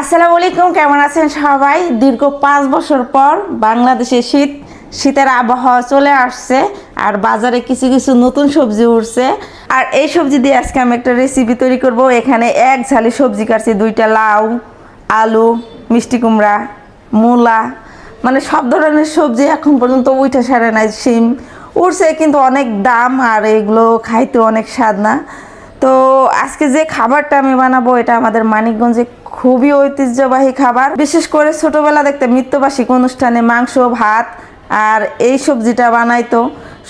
আসসালামু আলাইকুম, কেমন আছেন সবাই? দীর্ঘ পাঁচ বছর পর বাংলাদেশে শীত, শীতের আবহাওয়া চলে আসছে আর বাজারে কিছু কিছু নতুন সবজি উঠছে। আর এই সবজি দিয়ে আজকে আমি একটা রেসিপি তৈরি করব। এখানে এক ঝালি সবজি কাটছি, দুইটা লাউ, আলু, মিষ্টি কুমড়া, মূলা। মানে সব ধরনের সবজি এখন পর্যন্ত উঠে সারে নাই, শিম। উঠছে কিন্তু অনেক দাম আর এগুলো খাইতে অনেক স্বাদ না। তো আজকে যে খাবারটা আমি বানাবো, এটা আমাদের মানিকগঞ্জে খুবই ঐতিহ্যবাহী খাবার। বিশেষ করে ছোটবেলা দেখতে মৃত্যুবার্ষিক অনুষ্ঠানে মাংস, ভাত আর এই সবজিটা বানাইতো।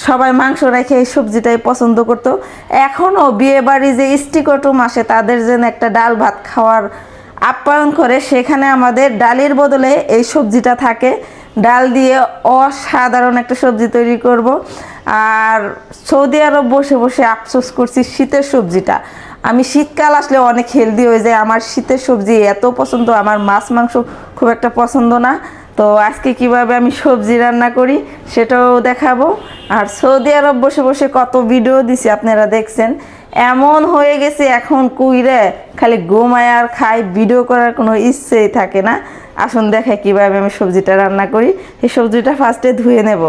সবাই মাংস রেখে এই সবজিটাই পছন্দ করতো। এখনও বিয়ে বাড়ি যে স্টিকটুম আসে তাদের যেন একটা ডাল ভাত খাওয়ার আপ্যায়ন করে, সেখানে আমাদের ডালের বদলে এই সবজিটা থাকে। ডাল দিয়ে অসাধারণ একটা সবজি তৈরি করব। আর সৌদি আরব বসে বসে আফসোস করছি শীতের সবজিটা। আমি শীতকাল আসলে অনেক হেলদি হয়ে যায় আমার শীতের সবজি এত পছন্দ, আমার মাছ, মাংস খুব একটা পছন্দ না। তো আজকে কীভাবে আমি সবজি রান্না করি সেটাও দেখাবো। আর সৌদি আরব বসে বসে কত ভিডিও দিছি আপনারা দেখছেন। এমন হয়ে গেছে এখন কুইরে খালি ঘুমায় আর খাই ভিডিও করার কোনো ইচ্ছেই থাকে না। আসুন দেখাই কীভাবে আমি সবজিটা রান্না করি। এই সবজিটা ফার্স্টে ধুয়ে নেব।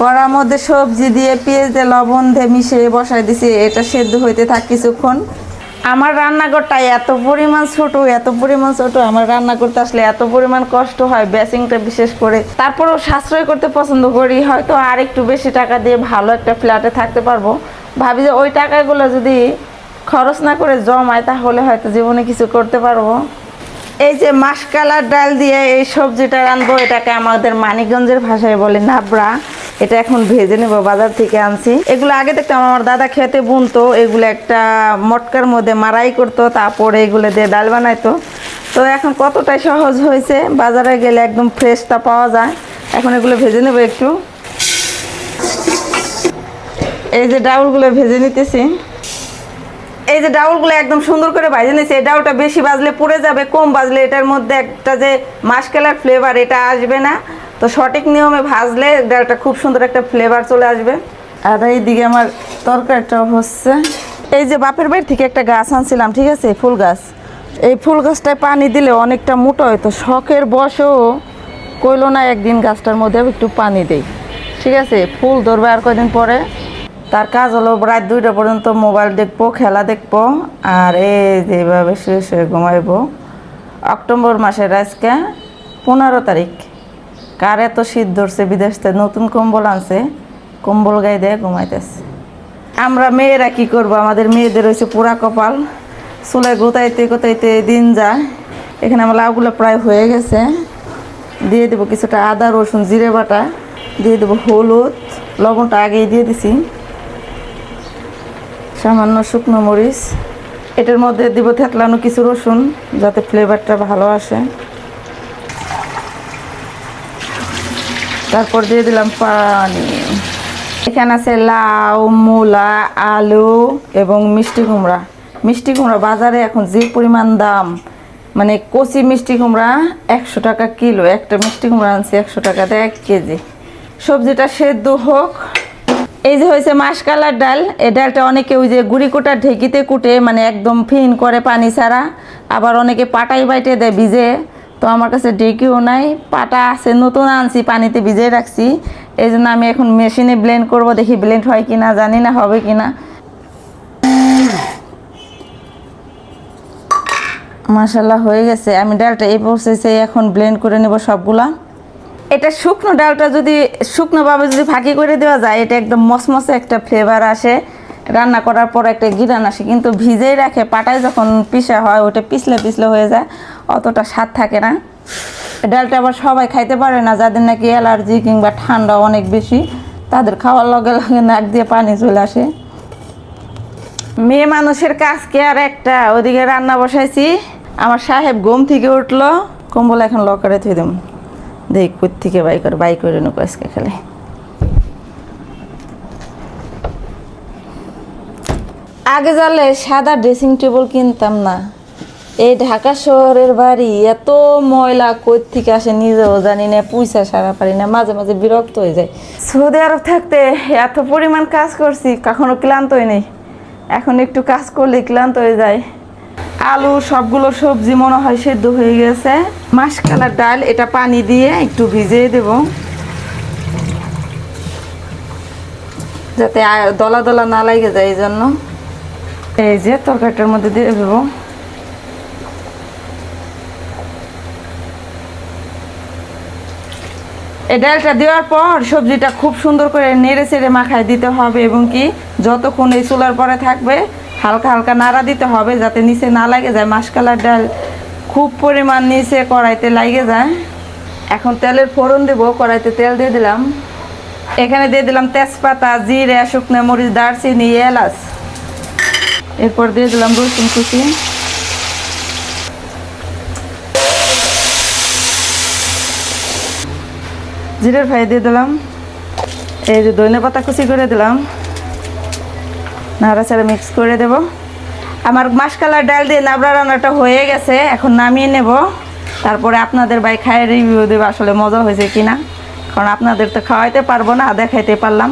কড়ার মধ্যে সবজি দিয়ে পেঁয়াজ দিয়ে লবণ দিয়ে মিশিয়ে বসাই দিছি। এটা সেদ্ধ হইতে থাক কিছুক্ষণ। আমার রান্নাঘরটা এত পরিমাণ ছোট, এত পরিমাণ ছোট, আমার রান্না করতে আসলে এত পরিমাণ কষ্ট হয় বেসিংটা বিশেষ করে। তারপরেও সাশ্রয় করতে পছন্দ করি, হয়তো আর একটু বেশি টাকা দিয়ে ভালো একটা ফ্ল্যাটে থাকতে পারব। ভাবি যে ওই টাকাগুলো যদি খরচ না করে জমায়, তাহলে হয়তো জীবনে কিছু করতে পারব। এই যে মাসকালার ডাল দিয়ে এই সবজিটা রানবো এটাকে আমাদের মানিকগঞ্জের ভাষায় বলে নাবড়া। এটা এখন ভেজে নেব, বাজার থেকে আনছি। এগুলো আগে দেখতাম, আমার দাদা খেতে বুনতো, এগুলো একটা মটকার মধ্যে মারাই করতো, তারপরে এগুলো দিয়ে ডাল বানাইতো। তো এখন কতটাই সহজ হয়েছে, বাজারে গেলে একদম ফ্রেশটা পাওয়া যায়। এখন এগুলো ভেজে নেব একটু। এই যে ডাউলগুলো ভেজে নিতেছি। এই যে ডাউলগুলো একদম সুন্দর করে ভাজে নিয়েছে, এই ডাউলটা বেশি বাজলে পুড়ে যাবে, কম বাজলে এটার মধ্যে একটা যে মাসকালার ফ্লেভার এটা আসবে না। তো সঠিক নিয়মে ভাজলে ডালটা খুব সুন্দর একটা ফ্লেভার চলে আসবে। আর এইদিকে আমার তরকারিটাও হচ্ছে, এই যে বাপের বাড়ি থেকে একটা গাছ আনছিলাম, ঠিক আছে ফুল গাছ। এই ফুল গাছটায় পানি দিলে অনেকটা মোটা হয়তো শখের বসেও কইলো না একদিন গাছটার মধ্যে একটু পানি দেই। ঠিক আছে, ফুল ধরবে আর কয়দিন পরে? তার কাজ হলো রাত দুইটা পর্যন্ত মোবাইল দেখব, খেলা দেখব, আর এই যেভাবে শুয়ে শুয়ে ঘুমাইবো। অক্টোবর মাসের আজকে পনেরো তারিখ। কার এত শীত ধরছে বিদেশ থেকে? নতুন কম্বল আনছে, কম্বল গায়ে দেয় ঘুমাইতেছে। আমরা মেয়েরা কি করব? আমাদের মেয়েদের হয়েছে পুরা কপাল। চুলে গোতাইতে গোতাইতে দিন যায়। এখানে আমার লাউগুলো প্রায় হয়ে গেছে। দিয়ে দেবো কিছুটা আদা, রসুন, জিরে বাটা। দিয়ে দেবো হলুদ। লবণটা আগেই দিয়ে দিছি। সামান্য শুকনো মরিচ। এটার মধ্যে দিব থেতলানো কিছু রসুন, যাতে ফ্লেভারটা ভালো আসে। তারপর দিয়ে দিলাম পানি। এখানে আছে লাউ, মূলা, আলু এবং মিষ্টি কুমড়া। মিষ্টি কুমড়া বাজারে এখন যে পরিমাণ দাম মানে কচি মিষ্টি কুমড়া একশো টাকা কিলো, একটা মিষ্টি কুমড়া আনছি একশো টাকাতে এক কেজি। সবজিটা সেদ্ধ হোক। এই যে হয়েছে মাসকালার ডাল এই ডালটা অনেকে ওই যে গুড়ি কোটার ঢেকিতে কুটে মানে একদম ফিন করে পানি ছাড়া, আবার অনেকে পাটাই বাইটে দেয় ভিজে। তো আমার কাছে ঢেকিও নাই, পাটা আছে, নতুন আনছি, পানিতে ভিজে রাখছি। এই জন্য আমি এখন মেশিনে ব্লেন্ড করব, দেখি ব্লেন্ড হয় কি না জানি না হবে কি না মাসাল্লাহ হয়ে গেছে। আমি ডালটা এই প্রসেসে এখন ব্লেন্ড করে নেব সবগুলা। এটা শুকনো ডালটা যদি শুকনোভাবে যদি ফাঁকি করে দেওয়া যায়, এটা একদম মসমসে একটা ফ্লেভার আসে। রান্না করার পর একটা গিরান আসে, কিন্তু ভিজেই রাখে, পাটায় যখন পিসা হয়, ওটা পিছলে পিছলে হয়ে যায়। অতটা স্বাদ থাকে না। ডালটা আবার সবাই খাইতে পারে না, যাদের নাকি অ্যালার্জি কিংবা ঠান্ডা অনেক বেশি, তাদের খাওয়ার লগে লগে নাক দিয়ে পানি চলে আসে। মেয়ে মানুষের কাজ কি আর একটা? ওদিকে রান্না বসাইছি, আমার সাহেব ঘুম থেকে উঠল, কম্বল এখন লকারে থুই দেব দেখ থেকে বাই করে বাই করে নুক আজকে খেলে। আগে জানলে সাদা ড্রেসিং টেবিল কিনতাম না। এই ঢাকা শহরের বাড়ি, এত ময়লা কই থেকে আসে নিজেও জানি না পয়সা সারা পারি না, মাঝে মাঝে বিরক্ত হয়ে যায়। সৌদি আরব থাকতে এত পরিমাণ কাজ করছি, কখনো ক্লান্ত হই নেই। এখন একটু কাজ করলে ক্লান্ত হয়ে যায়। আলু, সবগুলো সবজি মনে হয় সেদ্ধ হয়ে গেছে। মাসকালার ডাল, এটা পানি দিয়ে একটু ভিজিয়ে দেব। যাতে দলা দলা না লাগে যায় এই জন্য। এই যে তরকারিটার মধ্যে দিয়ে দেবো। এই ডালটা দেওয়ার পর সবজিটা খুব সুন্দর করে নেড়ে চেড়ে মাখায় দিতে হবে এবং কি যতক্ষণ এই চুলার পরে থাকবে, হালকা হালকা নাড়া দিতে হবে যাতে নিচে না লাগে যায়। মাসকালার ডাল খুব পরিমাণ নিচে কড়াইতে লাগে যায়। এখন তেলের ফোড়ন দেবো, কড়াইতে তেল দিয়ে দিলাম। এখানে দিয়ে দিলাম তেজপাতা, জিরে, শুকনো মরিচ, দারচিনি, এলাচ। এরপর দিয়ে দিলাম রসুন কুচি। জিরের ফ্রাই দিয়ে দিলাম। এই যে ধনে পাতা কুচি করে দিলাম। নাড়াচাড়া মিক্স করে দেব। আমার মাসকালার ডাল দিয়ে নাবড়া রান্নাটা হয়ে গেছে, এখন নামিয়ে নেব। তারপরে আপনাদের ভাই খায় রিভিউ দেবো আসলে মজা হয়েছে কিনা। কারণ আপনাদের তো খাওয়াইতে পারব না, দেখাইতে পারলাম।